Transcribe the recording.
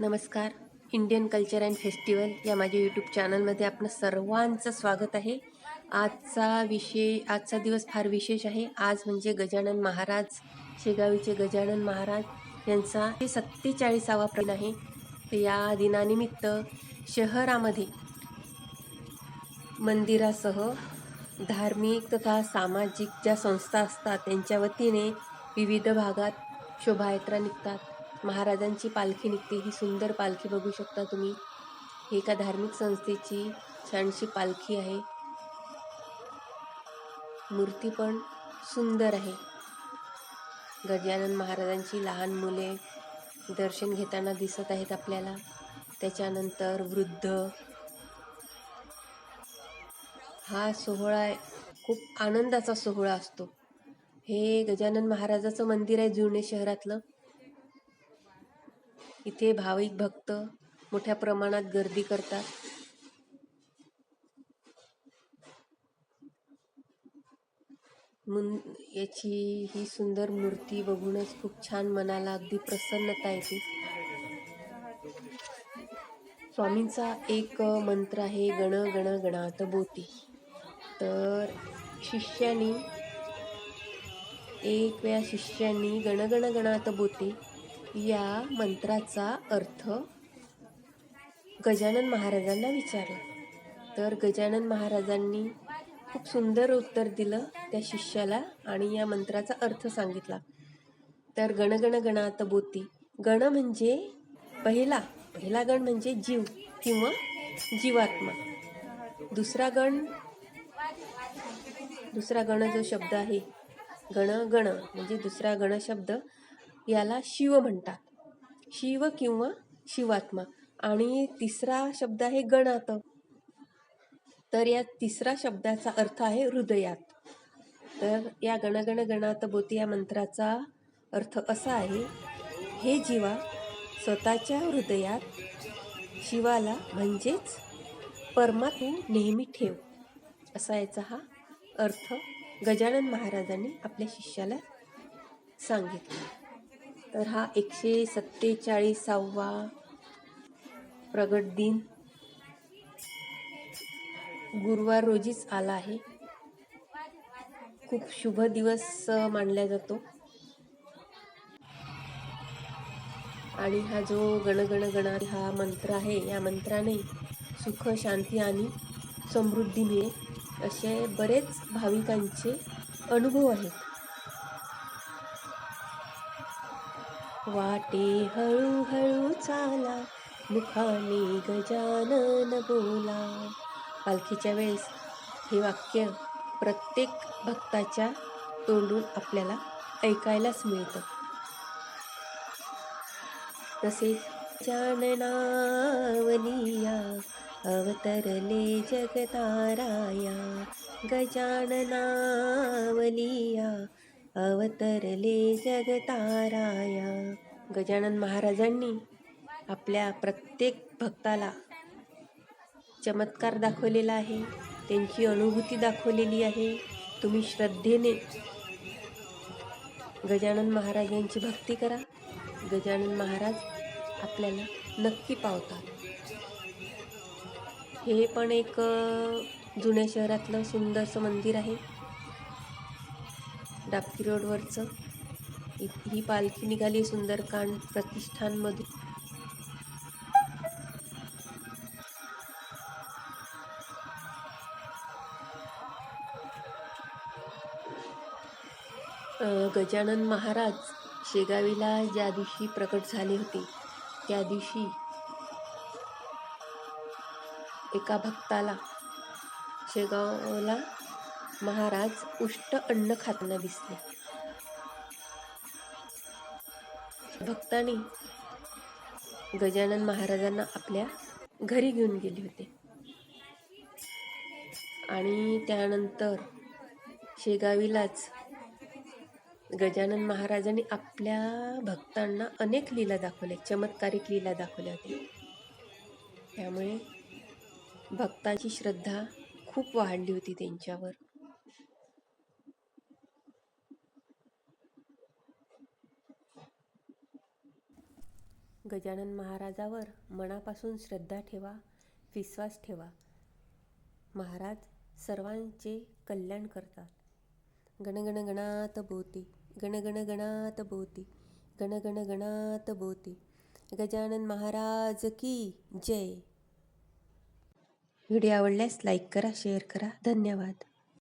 नमस्कार. Indian culture and festival या माझ्या यूट्यूब चॅनलमध्ये आपलं सर्वांचं स्वागत आहे. आजचा विषय आजचा दिवस फार विशेष आहे. आज म्हणजे गजानन महाराज शेगावीचे गजानन महाराज यांचा हे सत्तेचाळीसावा प्रण आहे. या दिनानिमित्त शहरामध्ये मंदिरासह धार्मिक तथा सामाजिक ज्या संस्था असतात त्यांच्या वतीने विविध भागात शोभायात्रा निघतात. महाराजांची पालखी निघते. ही सुंदर पालखी बघू शकता तुम्ही. ही एका धार्मिक संस्थेची छानशी पालखी आहे. मूर्ती पण सुंदर आहे. गजानन महाराजांची लहान मुले दर्शन घेताना दिसत आहेत आपल्याला. त्याच्यानंतर वृद्ध. हा सोहळा खूप आनंदाचा सोहळा असतो. हे गजानन महाराजाचं मंदिर आहे जुने शहरातलं. इथे भाविक भक्त मोठ्या प्रमाणात गर्दी करतात. याची ही सुंदर मूर्ती बघूनच खूप छान मनाला अगदी प्रसन्नता येते. स्वामींचा एक मंत्र आहे गण गण गणात बोती. तर शिष्यानी एक वेळा शिष्यांनी गण गण गणात बोते. या मंत्राचा अर्थ गजानन महाराजांना विचारला. तर गजानन महाराजांनी खूप सुंदर उत्तर दिलं त्या शिष्याला आणि या मंत्राचा अर्थ सांगितला. तर गणगण गणात बोती. गण म्हणजे पहिला. पहिला गण म्हणजे जीव किंवा जीवात्मा. दुसरा गण दुसरा गण जो शब्द आहे गण गण म्हणजे दुसरा गण शब्द याला शिव म्हणतात. शिव किंवा शिवात्मा. आणि तिसरा शब्द आहे गणात. तर या तिसरा शब्दाचा अर्थ आहे हृदयात. तर या गणगण गणात बोती या मंत्राचा अर्थ असा आहे हे जीवा स्वतःच्या हृदयात शिवाला म्हणजेच परमात्मा नेहमी ठेव. असा याचा हा अर्थ गजानन महाराजांनी आपल्या शिष्याला सांगितला. तर हा एकशे सत्तेचाळीसावा प्रगट दिन. गुरुवार रोजीच आला आहे. खूप शुभ दिवस मानला जातो. आणि हा जो गणगण गणा हा मंत्र आहे या मंत्राने सुख शांती आणि समृद्धी मिळेल असे बरेच भाविकांचे अनुभव आहेत. वाटे हळूहळू चाला मुखाने गजानन बोला. पालखीच्या वेळेस हे वाक्य प्रत्येक भक्ताच्या तोंडून आपल्याला ऐकायलाच मिळतं. तसेच जाननावनिया अवतरले जगताराया गजाननावनिया अवतरले जगताराया. गजानन महाराजांनी आपल्या प्रत्येक भक्ताला चमत्कार दाखवलेला आहे. त्यांची अनुभूती दाखवलेली आहे. तुम्ही श्रद्धेने गजानन महाराजांची भक्ती करा. गजानन महाराज आपल्याला नक्की पावतात. हे पण एक जुन्या शहरातलं सुंदरसं मंदिर आहे. डापकी रोडवरचं. ही पालखी निघाली सुंदरकांड प्रतिष्ठानमधून गजानन महाराज शेगावीला ज्या दिवशी प्रकट झाले होते त्या दिवशी एका भक्ताला शेगावला महाराज उष्ट अन्न खाताना दिसले. भक्ताने गजानन महाराजांना आपल्या घरी घेऊन गेले होते. आणि त्यानंतर शेगावीलाच गजानन महाराजांनी आपल्या भक्तांना अनेक लीला दाखवल्या चमत्कारिक लीला दाखवल्या होत्या. त्यामुळे भक्तांची श्रद्धा खूप वाढली होती त्यांच्यावर. गजानन महाराजावर मनापासून श्रद्धा ठेवा विश्वास ठेवा. महाराज सर्वांचे कल्याण करतात. गणगण गणात बोती गणगण गणात बोती गणगण गणात बोती गजानन महाराज की जय. व्हिडिओ आवडल्यास लाईक करा शेअर करा. धन्यवाद.